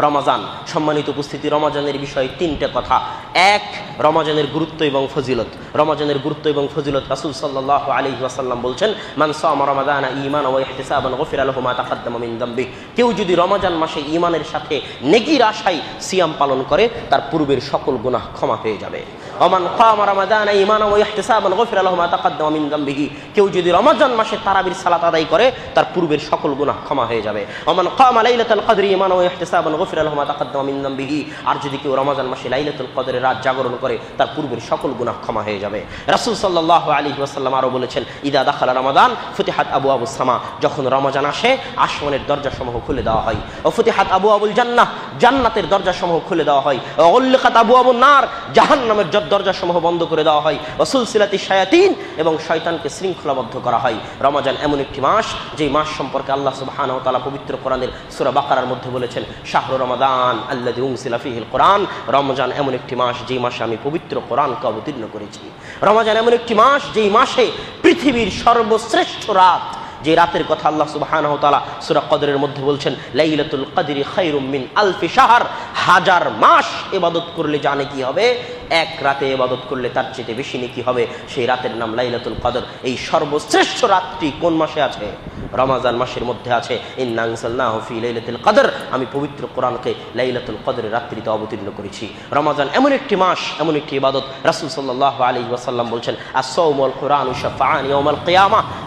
রমাজান। সম্মানিত উপস্থিতি, রমাজানের বিষয়ে তিনটে কথা। এক, রমাজানের গুরুত্ব এবং ফজিলত। রমাজানের গুরুত্ব এবং ফজিলত রাসূল সাল্লাল্লাহু আলাইহি ওয়াসাল্লাম বলছেন, মান সামা রমাদানা ঈমানা ওয়া ইহতিসাবান গফিরা লাহু মা তাকাদ্দামা কেউ যদি রমাজান মাসে ইমানের সাথে নেকির আশায় সিয়াম পালন করে, তার পূর্বের সকল গুনাহ ক্ষমা পেয়ে যাবে। অমান কামা রমাদানা ঈমানা ওয়া ইহতিসাবান গফিরা লাহু মা তাকাদ্দামা মিন যামবিহি কেউ যদি রমাজান মাসে তারাবির সালাত আদায় করে, তার পূর্বের সকল গুনাহ ক্ষমা হয়ে যাবে। ওমান কামা লাইলাতুল কদরি ইমান ওয়া ইহতিসাবান গফিরা মিন আর যদি কেউ রমাজান মাসে লাইলাতুল কদরের রাত জাগরণ করে, তার পূর্বের সকল গুনাহ ক্ষমা হয়ে যাবে। রাসূল সাল্লাল্লাহু আলাইহি ওয়াসাল্লাম আরও বলেছেন, ইদা দাখালা রমাদান, ফুতিহাত আবু আবু সামা। যখন রমাজান আসে, আসমানের দরজাসমূহ খুলে দেওয়া হয়। ও ফুতিহাত আবু আবুল জান্নাহ, জান্নাতের দরজাসমূহ খুলে দেওয়া হয়। ও উল্লিখাত আবু আবু নার, জাহান্নামের দরজাসমূহ বন্ধ করে দেওয়া হয়। ও সুলসিলাতি শায়াতিন, এবং শয়তানকে শৃঙ্খলাবদ্ধ করা হয়। রমাজান এমন একটি মাস, যেই মাস সম্পর্কে আল্লাহ ওয়া পবিত্র কোরআনের সূরা বাকারার মধ্যে বলেছেন শাহরু রমাদান কোরআন রমজান এমন একটি মাস যেই মাসে আমি পবিত্র কোরআনকে অবতীর্ণ করেছি। রমজান এমন একটি মাস যেই মাসে পৃথিবীর সর্বশ্রেষ্ঠ রাত, যে রাতের কথা আল্লাহ সুবহানাহু তাআলা কদরের মধ্যে বলছেন, লাইলাতুল কদরি খায়রুম মিন আলফি সাহার হাজার মাস এবাদত করলে জানে কি হবে? এক রাতে ইবাদত করলে তার চেয়ে বেশি নেকি হবে? সেই রাতের নাম লাইলাতুল কদর। এই সর্বশ্রেষ্ঠ রাতটি কোন মাসে আছে? রমাজান মাসের মধ্যে আছে। কদর। আমি পবিত্র কোরআনকে লাইলাতুল কদরের রাত্রিতে অবতীর্ণ করেছি। রমাজান এমন একটি মাস, এমন একটি ইবাদত। রাসূল সাল্লাল্লাহু আলাইহি ওয়াসাল্লাম বলছেন আস-সাওমুল কুরআন শাফাআন ইয়াউমাল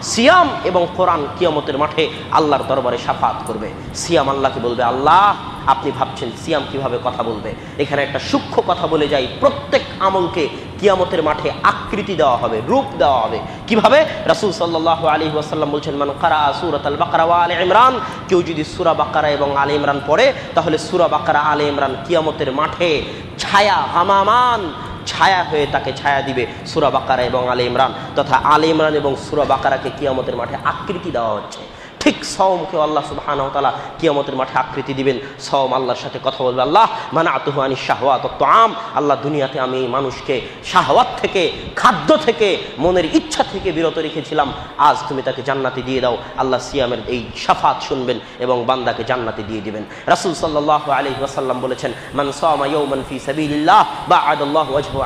সিয়াম এবং কোরআন কিয়ামতের মাঠে আল্লাহর দরবারে শাফাত করবে। সিয়াম আল্লাহকে বলবে, আল্লাহ আপনি ভাবছেন সিয়াম কীভাবে কথা বলবে? এখানে একটা সূক্ষ্ম কথা বলে যাই, প্রত্যেক আমলকে কিয়ামতের মাঠে আকৃতি দেওয়া হবে, রূপ দেওয়া হবে। কীভাবে? রাসূল সাল্লাল্লাহু আলী ওয়াসাল্লাম বলছেন, মান কারা সুরত আল বাকারা ওয়া আলে ইমরান? কেউ যদি সূরা বাকারা এবং আলে ইমরান পড়ে, তাহলে সূরা বাকারা, আলে ইমরান কিয়ামতের মাঠে ছায়া হামামান ছায়া হয়ে তাকে ছায়া দিবে সুরা বাকারা এবং আলে ইমরান। তথা আলে ইমরান এবং সুরা বাকারাকে কিয়ামতের মাঠে আকৃতি দেওয়া হচ্ছে। ঠিক সওমকে আল্লাহ তাআলা কিয়ামতের মাঠে আকৃতি দিবেন। সওম আল্লাহর সাথে কথা বলবে। আল্লাহ মানা আতুহু আনি শাহওয়াত আম আল্লাহ, দুনিয়াতে আমি মানুষকে শাহওয়াত থেকে, খাদ্য থেকে, মনের ইচ্ছা থেকে বিরত রেখেছিলাম। আজ তুমি তাকে জান্নাতে দিয়ে দাও। আল্লাহ সিয়ামের এই শাফাত শুনবেন এবং বান্দাকে জান্নাতে দিয়ে দিবেন। রাসূল সাল্লাল্লাহু আলাইহি ওয়াসাল্লাম বলেছেন, মান সামা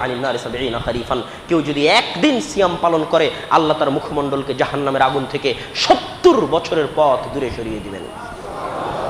আনিন নারি 70 খরিফান কেউ যদি একদিন সিয়াম পালন করে, আল্লাহ তার মুখমণ্ডলকে জাহান্নামের আগুন থেকে সত্তর বছরের পথ দূরে সরিয়ে দিবেন।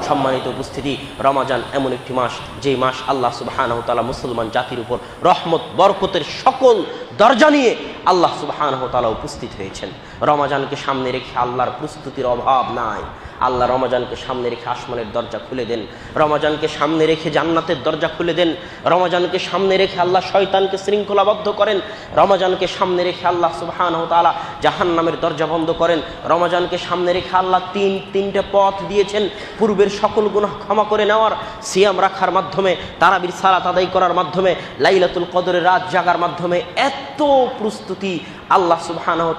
সম্মানিত উপস্থিতি, রমাজান এমন একটি মাস যে মাস আল্লাহ সুবহানাহু মুসলমান জাতির উপর রহমত, বরকতের সকল দরজা নিয়ে আল্লাহ সুবহানাহু উপস্থিত হয়েছেন। রমাজানকে সামনে রেখে আল্লাহর প্রস্তুতির অভাব নাই। আল্লাহ রমাজানকে সামনে রেখে আসমানের দরজা খুলে দেন। রমাজানকে সামনে রেখে জান্নাতের দরজা খুলে দেন। রমাজানকে সামনে রেখে আল্লাহ শয়তানকে শৃঙ্খলাবদ্ধ করেন। রমাজানকে সামনে রেখে আল্লাহ সুবহানাহু তাআলা জাহান্নামের দরজা বন্ধ করেন। রমাজানকে সামনে রেখে আল্লাহ তিন, তিনটে পথ দিয়েছেন পূর্বের সকল গুনাহ ক্ষমা করে নেওয়ার। সিয়াম রাখার মাধ্যমে, তারাবির সালাত আদায় করার মাধ্যমে, লাইলাতুল কদরের রাত জাগার মাধ্যমে এত প্রস্তুতি আল্লাহ সুবহানাহু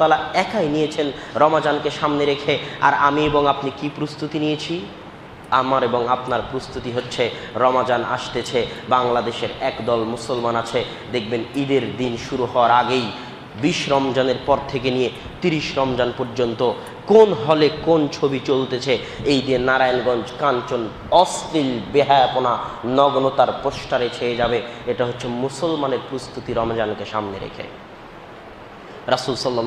একাই নিয়েছেন রমাজানকে সামনে রেখে। আর আমি এবং আপনি কি প্রস্তুতি নিয়েছি? আমার এবং আপনার প্রস্তুতি হচ্ছে রমাজান আসতেছে, বাংলাদেশের একদল মুসলমান আছে। দেখবেন ঈদের দিন শুরু হওয়ার আগেই বিশ রমজানের পর থেকে নিয়ে তিরিশ রমজান পর্যন্ত কোন হলে কোন ছবি চলতেছে, এই দিয়ে নারায়ণগঞ্জ, কাঞ্চন, অশ্লীল বেহায়াপনা, নগ্নতার পোস্টারে ছেয়ে যাবে। এটা হচ্ছে মুসলমানের প্রস্তুতি রমজানকে সামনে রেখে। রাসুল সাল্লাহ